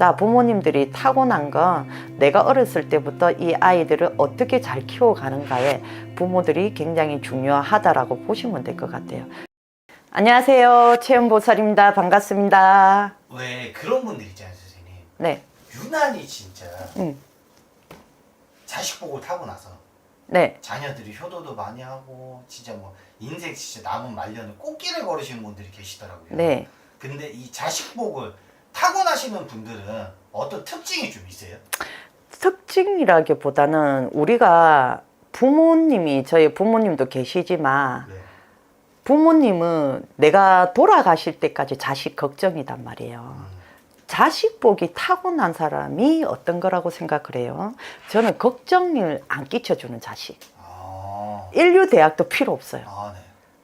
자, 부모님들이 타고난 건 내가 어렸을 때부터 이 아이들을 어떻게 잘 키워가는가에 부모들이 굉장히 중요하다라고 보시면 될 것 같아요. 안녕하세요. 체험보살입니다. 반갑습니다. 왜 그런 분들 있잖아요, 선생님. 네, 유난히 진짜 음. 자식 복을 타고 나서 네, 자녀들이 효도도 많이 하고 진짜 뭐 인생 진짜 남은 말년을 꽃길을 걸으시는 분들이 계시더라고요. 네. 근데 이 자식 복을 타고나시는 분들은 어떤 특징이 좀 있어요? 특징이라기보다는 우리가 부모님이 저희 부모님도 계시지만 네. 부모님은 내가 돌아가실 때까지 자식 걱정이단 말이에요. 음, 자식 복이 타고난 사람이 어떤 거라고 생각을 해요? 저는 걱정을 안 끼쳐주는 자식. 아, 인류 대학도 필요 없어요. 아, 네.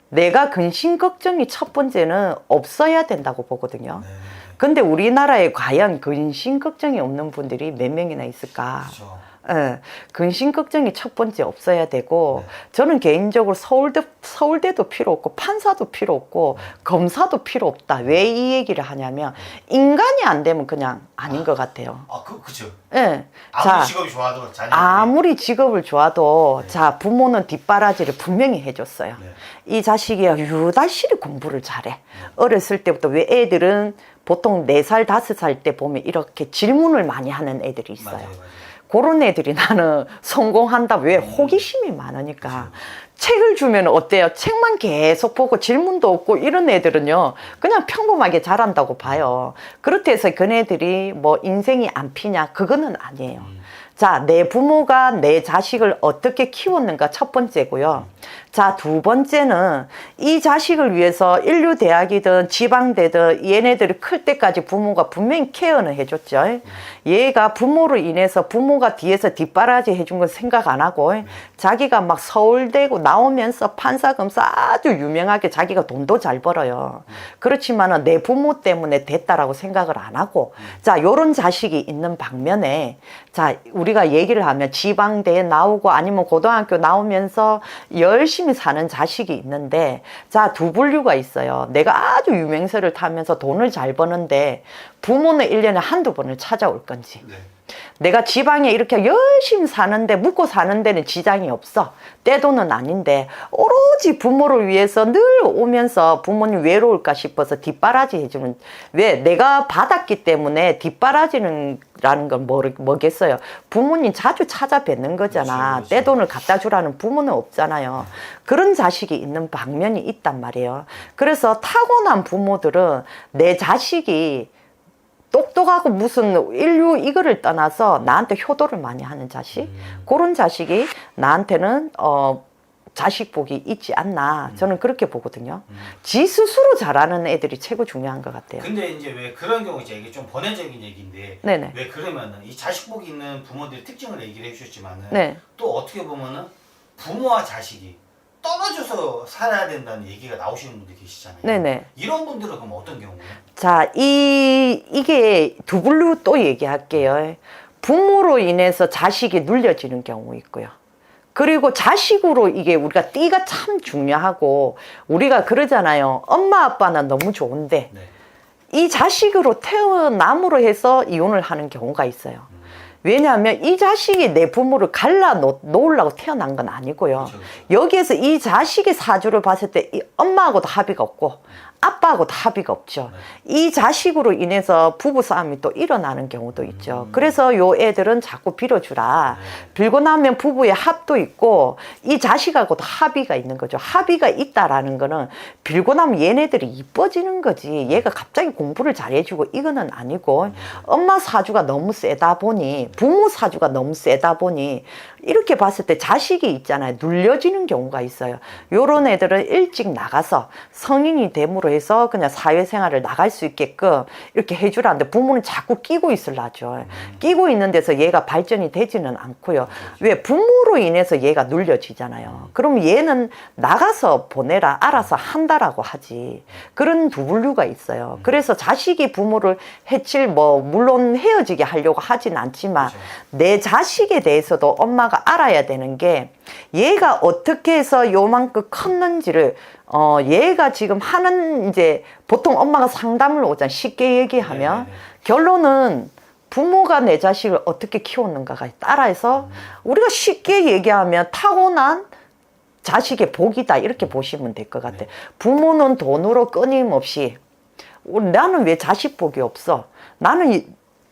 내가 근심 걱정이 첫 번째는 없어야 된다고 보거든요. 네. 근데 우리나라에 과연 근심 걱정이 없는 분들이 몇 명이나 있을까? 그렇죠. 예, 근심 걱정이 첫 번째 없어야 되고 네. 저는 개인적으로 서울대 서울대도 필요 없고 판사도 필요 없고 검사도 필요 없다. 왜 이 얘기를 하냐면 인간이 안 되면 그냥 아닌 것 같아요. 아, 그, 그쵸. 예. 아무리 자, 직업이 좋아도 자녀 아무리 직업을 좋아도 네. 자 부모는 뒷바라지를 분명히 해줬어요. 네. 이 자식이 유달실히 공부를 잘해. 어렸을 때부터 왜 애들은 보통 네 살 다섯 살 때 보면 이렇게 질문을 많이 하는 애들이 있어요. 맞아요, 맞아요. 그런 애들이 나는 성공한다. 왜? 음. 호기심이 많으니까. 책을 주면 어때요? 책만 계속 보고 질문도 없고 이런 애들은요, 그냥 평범하게 자란다고 봐요. 그렇다 해서 그네들이 뭐 인생이 안 피냐? 그거는 아니에요. 음. 자, 내 부모가 내 자식을 어떻게 키웠는가 첫 번째고요. 자, 두 번째는 이 자식을 위해서 인류 대학이든 지방대든 얘네들이 클 때까지 부모가 분명히 케어는 해줬죠. 얘가 부모로 인해서 부모가 뒤에서 뒷바라지 해준 건 생각 안 하고 자기가 막 서울대고 나오면서 판사 검사 아주 유명하게 자기가 돈도 잘 벌어요. 그렇지만은 내 부모 때문에 됐다라고 생각을 안 하고 자, 요런 자식이 있는 방면에 자, 우리 가 얘기를 하면 지방대에 나오고 아니면 고등학교 나오면서 열심히 사는 자식이 있는데 자, 두 분류가 있어요. 내가 아주 유명세를 타면서 돈을 잘 버는데 부모는 일년에 한두 번을 찾아올 건지 네. 내가 지방에 이렇게 열심히 사는데 묵고 사는 데는 지장이 없어. 떼돈은 아닌데 오로지 부모를 위해서 늘 오면서 부모님 외로울까 싶어서 뒷바라지 해주는 왜 내가 받았기 때문에 뒷바라지는 라는 건 뭐, 뭐겠어요? 부모님 자주 찾아뵙는 거잖아. 그렇죠, 그렇죠. 떼돈을 갖다 주라는 부모는 없잖아요. 그런 자식이 있는 방면이 있단 말이에요. 그래서 타고난 부모들은 내 자식이 똑똑하고 무슨 인류 이거를 떠나서 나한테 효도를 많이 하는 자식? 음. 그런 자식이 나한테는 어 자식 복이 있지 않나. 저는 그렇게 보거든요. 음. 지 스스로 잘하는 애들이 최고 중요한 것 같아요. 근데 이제 왜 그런 경우 이제 이게 좀 번외적인 얘기인데 네네. 왜 그러면은 이 자식 복 있는 부모들의 특징을 얘기를 해주셨지만은 네. 또 어떻게 보면은 부모와 자식이 떨어져서 살아야 된다는 얘기가 나오시는 분들 계시잖아요. 네네 이런 분들은 그럼 어떤 경우예요? 자, 이, 이게 두 분류 또 얘기할게요. 부모로 인해서 자식이 눌려지는 경우 있고요. 그리고 자식으로 이게 우리가 띠가 참 중요하고 우리가 그러잖아요. 엄마 아빠는 너무 좋은데 네. 이 자식으로 태어남으로 해서 이혼을 하는 경우가 있어요. 왜냐하면 이 자식이 내 부모를 갈라 놓, 놓으려고 태어난 건 아니고요. 그렇죠, 그렇죠. 여기에서 이 자식의 사주를 봤을 때 이 엄마하고도 합의가 없고 아빠하고도 합의가 없죠. 이 자식으로 인해서 부부 싸움이 또 일어나는 경우도 있죠. 음. 그래서 요 애들은 자꾸 빌어주라. 네. 빌고 나면 부부의 합도 있고 이 자식하고도 합의가 있는 거죠. 합의가 있다라는 거는 빌고 나면 얘네들이 이뻐지는 거지. 얘가 갑자기 공부를 잘해주고 이거는 아니고 엄마 사주가 너무 세다 보니 부모 사주가 너무 세다 보니 이렇게 봤을 때 자식이 있잖아요. 눌려지는 경우가 있어요. 요런 애들은 일찍 나가서 성인이 됨으로 해서 그냥 사회생활을 나갈 수 있게끔 이렇게 해주라는데 부모는 자꾸 끼고 있을라죠. 끼고 있는 데서 얘가 발전이 되지는 않고요. 왜 부모로 인해서 얘가 눌려지잖아요. 그럼 얘는 나가서 보내라 알아서 한다라고 하지. 그런 두 분류가 있어요. 그래서 자식이 부모를 해칠 뭐 물론 헤어지게 하려고 하진 않지만 그렇죠. 내 자식에 대해서도 엄마가 알아야 되는 게 얘가 어떻게 해서 요만큼 컸는지를 어 얘가 지금 하는 이제 보통 엄마가 상담을 오잖아 쉽게 얘기하면 네네네. 결론은 부모가 내 자식을 어떻게 키웠는가가 따라서 우리가 쉽게 얘기하면 타고난 자식의 복이다 이렇게 보시면 될 것 같아요. 부모는 돈으로 끊임없이 어, 나는 왜 자식 복이 없어? 나는 이-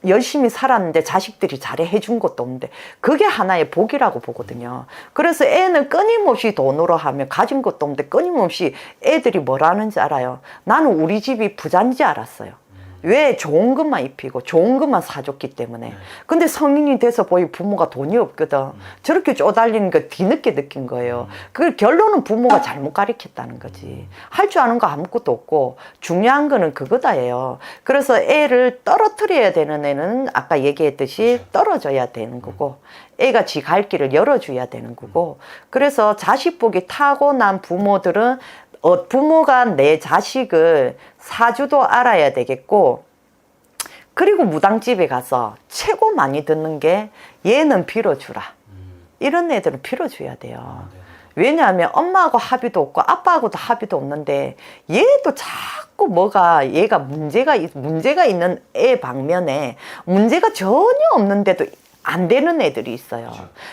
열심히 살았는데 자식들이 잘해 해준 것도 없는데 그게 하나의 복이라고 보거든요. 그래서 애는 끊임없이 돈으로 하면 가진 것도 없는데 끊임없이 애들이 뭐라는지 알아요. 나는 우리 집이 부자인지 알았어요. 왜 좋은 것만 입히고 좋은 것만 사줬기 때문에. 근데 성인이 돼서 보이 부모가 돈이 없거든. 저렇게 쪼달리는 거 뒤늦게 느낀 거예요. 그 결론은 부모가 잘못 가르쳤다는 거지. 할줄 아는 거 아무것도 없고 중요한 거는 그거다예요. 그래서 애를 떨어뜨려야 되는 애는 아까 얘기했듯이 떨어져야 되는 거고 애가 지 갈 길을 열어줘야 되는 거고 그래서 자식 복이 타고난 부모들은 어, 부모가 내 자식을 사주도 알아야 되겠고 그리고 무당집에 가서 최고 많이 듣는 게 얘는 빌어주라. 이런 애들은 빌어줘야 돼요. 왜냐하면 엄마하고 합의도 없고 아빠하고도 합의도 없는데 얘도 자꾸 뭐가 얘가 문제가 있- 문제가 있는 애 방면에 문제가 전혀 없는데도 안 되는 애들이 있어요.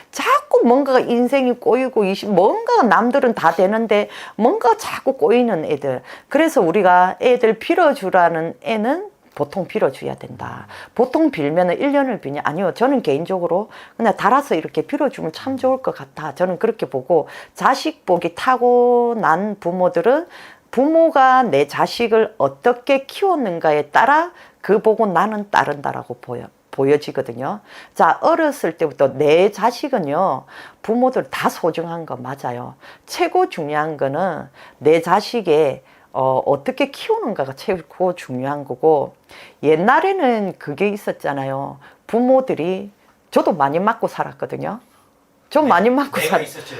자꾸 뭔가가 인생이 꼬이고 뭔가가 남들은 다 되는데 뭔가 자꾸 꼬이는 애들. 그래서 우리가 애들 빌어주라는 애는 보통 빌어줘야 된다. 보통 빌면은 1년을 비냐? 아니요. 저는 개인적으로 그냥 달아서 이렇게 빌어주면 참 좋을 것 같아. 저는 그렇게 보고 자식 복이 타고 난 부모들은 부모가 내 자식을 어떻게 키웠는가에 따라 그 보고 나는 따른다라고 보여. 보여지거든요. 자, 어렸을 때부터 내 자식은요, 부모들 다 소중한 거 맞아요. 최고 중요한 거는 내 자식의 어, 어떻게 키우는가가 최고 중요한 거고, 옛날에는 그게 있었잖아요. 부모들이, 저도 많이 맞고 살았거든요. 좀 많이 맞고 내가 살 있었죠.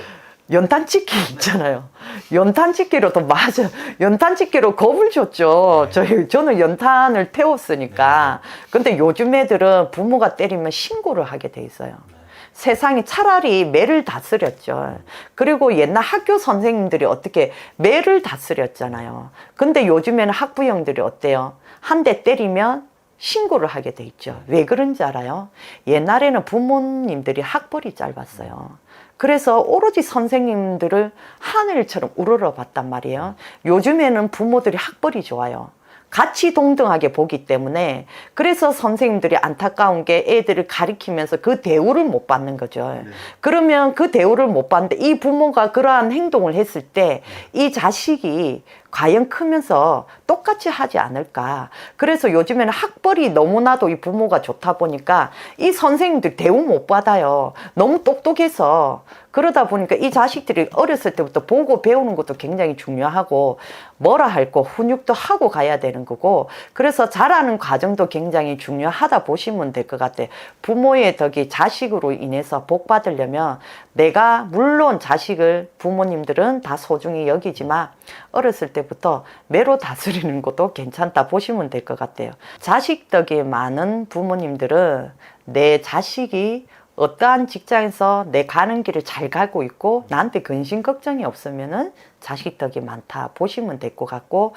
연탄 찍기 있잖아요. 연탄 찍기로도 맞아. 연탄 찍기로 겁을 줬죠. 저희 저는 연탄을 태웠으니까. 근데 요즘 애들은 부모가 때리면 신고를 하게 돼 있어요. 세상이 차라리 매를 다스렸죠. 그리고 옛날 학교 선생님들이 어떻게 매를 다스렸잖아요. 근데 요즘에는 학부형들이 어때요? 한 대 때리면 신고를 하게 돼 있죠. 왜 그런지 알아요? 옛날에는 부모님들이 학벌이 짧았어요. 그래서 오로지 선생님들을 하늘처럼 우러러 봤단 말이에요. 요즘에는 부모들이 학벌이 좋아요. 같이 동등하게 보기 때문에 그래서 선생님들이 안타까운 게 애들을 가리키면서 그 대우를 못 받는 거죠. 그러면 그 대우를 못 받는데 이 부모가 그러한 행동을 했을 때 이 자식이 과연 크면서 똑같이 하지 않을까. 그래서 요즘에는 학벌이 너무나도 이 부모가 좋다 보니까 이 선생님들 대우 못 받아요. 너무 똑똑해서. 그러다 보니까 이 자식들이 어렸을 때부터 보고 배우는 것도 굉장히 중요하고 뭐라 할 거 훈육도 하고 가야 되는 거고 그래서 자라는 과정도 굉장히 중요하다 보시면 될 것 같아요. 부모의 덕이 자식으로 인해서 복 받으려면 내가 물론 자식을 부모님들은 다 소중히 여기지만 어렸을 때부터 매로 다스리는 것도 괜찮다 보시면 될 것 같아요. 자식 덕이 많은 부모님들은 내 자식이 어떠한 직장에서 내 가는 길을 잘 가고 있고 나한테 근심 걱정이 없으면은 자식 덕이 많다 보시면 될 것 같고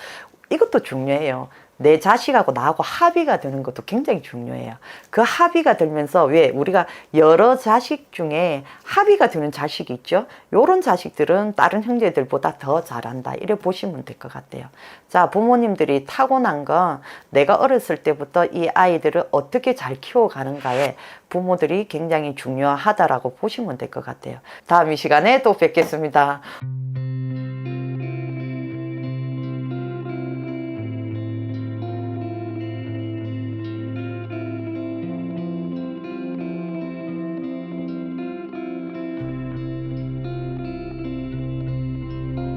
이것도 중요해요. 내 자식하고 나하고 합의가 되는 것도 굉장히 중요해요. 그 합의가 들면서 왜 우리가 여러 자식 중에 합의가 되는 자식이 있죠. 요런 자식들은 다른 형제들보다 더 잘한다. 이래 보시면 될 것 같아요. 자, 부모님들이 타고난 건 내가 어렸을 때부터 이 아이들을 어떻게 잘 키워가는가에 부모들이 굉장히 중요하다라고 보시면 될 것 같아요. 다음 이 시간에 또 뵙겠습니다.